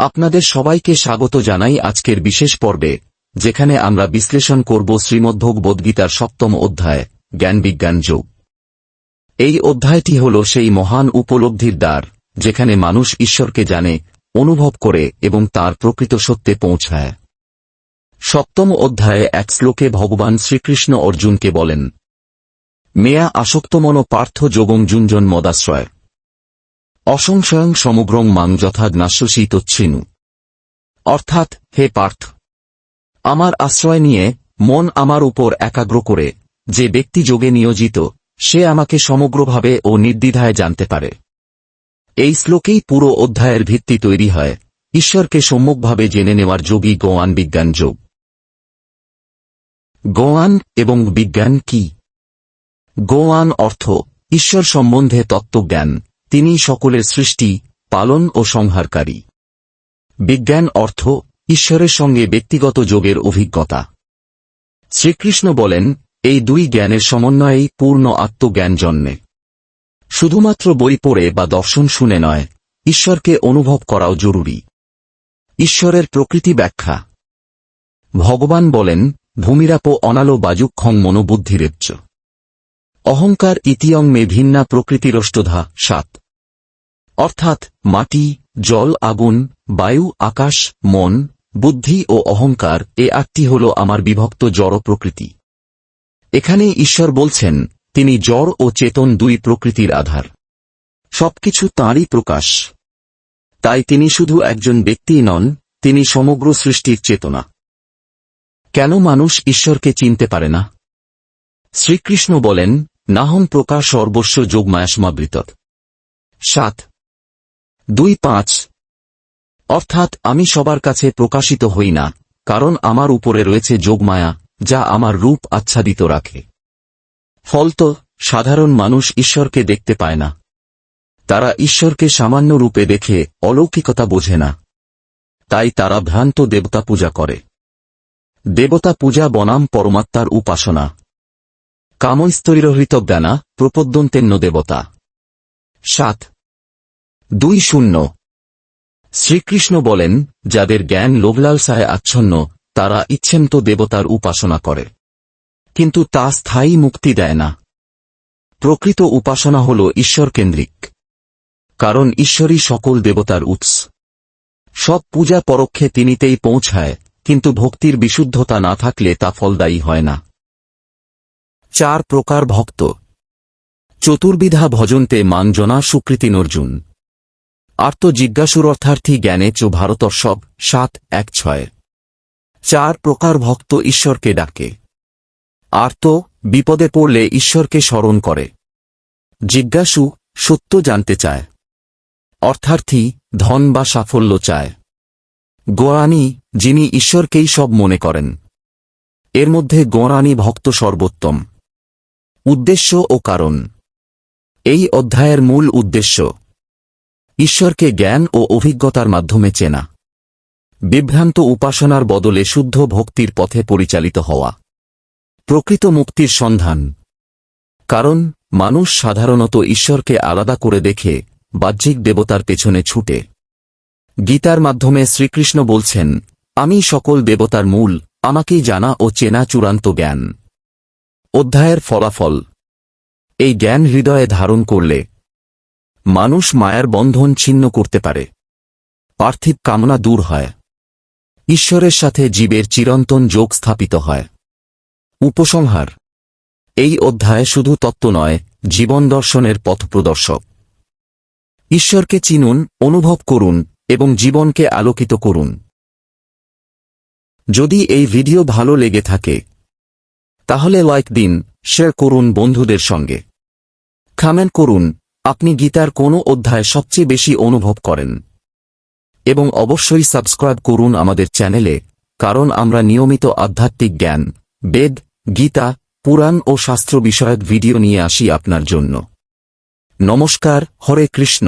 আপনাদের সবাইকে স্বাগত জানাই আজকের বিশেষ পর্বে, যেখানে আমরা বিশ্লেষণ করব শ্রীমদ্ভগবদ্গীতার সপ্তম অধ্যায়, জ্ঞান বিজ্ঞান যোগ। এই অধ্যায়টি হল সেই মহান উপলব্ধির দ্বার, যেখানে মানুষ ঈশ্বরকে জানে, অনুভব করে এবং তার প্রকৃত সত্যে পৌঁছায়। সপ্তম অধ্যায়ে এক শ্লোকে ভগবান শ্রীকৃষ্ণ অর্জুনকে বলেন, মেয়া আসক্তমন পার্থ যোগং যুঞ্জন মদাশ্রয়। অসংশয়ং সমগ্রং মাং যথা জ্ঞাস্যশীতচ্ছিনু অর্থাৎ, হে পার্থ, আমার আশ্রয় নিয়ে মন আমার উপর একাগ্র করে, যে ব্যক্তি যোগে নিয়োজিত, সে আমাকে সমগ্রভাবে ও নির্দ্বিধায় জানতে পারে। এই শ্লোকেই পুরো অধ্যায়ের ভিত্তি তৈরি হয়, ঈশ্বরকে সম্মুখভাবে জেনে নেওয়ার যোগী গোয়ান বিজ্ঞান যোগ। গোয়ান এবং বিজ্ঞান কি? গোয়ান অর্থ, ঈশ্বর সম্বন্ধে তত্ত্বজ্ঞান। তিনি সকলের সৃষ্টি, পালন ও সংহারকারী। বিজ্ঞান, অর্থ, ঈশ্বরের সঙ্গে ব্যক্তিগত যোগের অভিজ্ঞতা। শ্রীকৃষ্ণ বলেন, এই দুই জ্ঞানের সমন্বয়েই পূর্ণ আত্মজ্ঞান জন্মে। শুধুমাত্র বই পড়ে বা দর্শন শুনে নয়, ঈশ্বরকে অনুভব করাও জরুরি। ঈশ্বরের প্রকৃতি ব্যাখ্যা। ভগবান বলেন, ভূমিরাপ অনালো বাজুক্ষং মনোবুদ্ধিরেচ্চ অহংকার ইতিয়ং মে ভিন্না প্রকৃতিরষ্টধা সাত। অর্থাৎ মাটি, জল, আগুন, বায়ু, আকাশ, মন, বুদ্ধি ও অহংকার এ আটটি হল আমার বিভক্ত জড় প্রকৃতি। এখানে ঈশ্বর বলছেন, তিনি জড় ও চেতন দুই প্রকৃতির আধার। সবকিছু তাঁরই প্রকাশ। তাই তিনি শুধু একজন ব্যক্তিই নন, তিনি সমগ্র সৃষ্টির চেতনা। কেন মানুষ ঈশ্বরকে চিনতে পারে না? শ্রীকৃষ্ণ বলেন নাহং প্রকাশ সর্বস্ব যোগমায়াসমাবৃত সাত দুই পাঁচ। অর্থাৎ আমি সবার কাছে প্রকাশিত হই না, কারণ আমার উপরে রয়েছে যোগমায়া, যা আমার রূপ আচ্ছাদিত রাখে। ফলত, সাধারণ মানুষ ঈশ্বরকে দেখতে পায় না। তারা ঈশ্বরকে সামান্য রূপে দেখে অলৌকিকতা বোঝে না। তাই তারা ভ্রান্ত দেবতা পূজা করে। দেবতা পূজা বনাম পরমাত্মার উপাসনা। কামস্তরিরহৃত জ্ঞানা প্রপদ্যন্তেন্য দেবতা। সাত। দুই শূন্য। শ্রীকৃষ্ণ বলেন, যাদের জ্ঞান লোভলালসায় আচ্ছন্ন, তারা ইচ্ছেন্ত দেবতার উপাসনা করে। কিন্তু তা স্থায়ী মুক্তি দেয় না। প্রকৃত উপাসনা হল ঈশ্বরকেন্দ্রিক। কারণ ঈশ্বরই সকল দেবতার উৎস। সব পূজা পরোক্ষে তিনিতেই পৌঁছায়, কিন্তু ভক্তির বিশুদ্ধতা না থাকলে তা ফলদায়ী হয় না। চার প্রকার ভক্ত। চতুর্বিধা ভজন্তে মানজনা সুকৃতিন অর্জুন আর্ত জিজ্ঞাসুর অর্থার্থী জ্ঞানে চ ভারতর্ষব সাত, এক, ছয়। চার, প্রকার ভক্ত ঈশ্বরকে ডাকে। আর্ত, বিপদে পড়লে ঈশ্বরকে স্মরণ করে। জিজ্ঞাসু, সত্য জানতে চায়। অর্থার্থী, ধন বা সাফল্য চায়। গোয়ানি যিনি ঈশ্বরকেই সব মনে করেন। এর মধ্যে গোঁরানি ভক্ত সর্বোত্তম। উদ্দেশ্য ও কারণ। এই অধ্যায়ের মূল উদ্দেশ্য। ঈশ্বরকে জ্ঞান ও অভিজ্ঞতার মাধ্যমে চেনা। বিভ্রান্ত উপাসনার বদলে শুদ্ধ ভক্তির পথে পরিচালিত হওয়া। প্রকৃত মুক্তির সন্ধান। কারণ, মানুষ সাধারণত ঈশ্বরকে আলাদা করে দেখে বাহ্যিক দেবতার পেছনে ছুটে। গীতার মাধ্যমে শ্রীকৃষ্ণ বলছেন, আমি সকল দেবতার মূল, আমাকেই জানা ও চেনা চূড়ান্ত জ্ঞান। অধ্যায়ের ফলাফল। এই জ্ঞান হৃদয়ে ধারণ করলে মানুষ মায়ার বন্ধন ছিন্ন করতে পারে। পার্থিব কামনা দূর হয়। ঈশ্বরের সাথে জীবের চিরন্তন যোগ স্থাপিত হয়। উপসংহার। এই অধ্যায় শুধু তত্ত্ব নয়, জীবন দর্শনের পথপ্রদর্শক ঈশ্বরকে চিনুন, অনুভব করুন, এবং জীবনকে আলোকিত করুন। যদি এই ভিডিও ভালো লেগে থাকে, তাহলে লাইক দিন, শেয়ার করুন বন্ধুদের সঙ্গে। কমেন্ট করুন আপনি গীতার কোন অধ্যায় সবচেয়ে বেশি অনুভব করেন। এবং অবশ্যই সাবস্ক্রাইব করুন আমাদের চ্যানেলে, কারণ আমরা নিয়মিত আধ্যাত্মিক জ্ঞান, বেদ, গীতা, পুরাণ ও শাস্ত্র বিষয়ক ভিডিও নিয়ে আসি আপনার জন্য। নমস্কার, হরে কৃষ্ণ।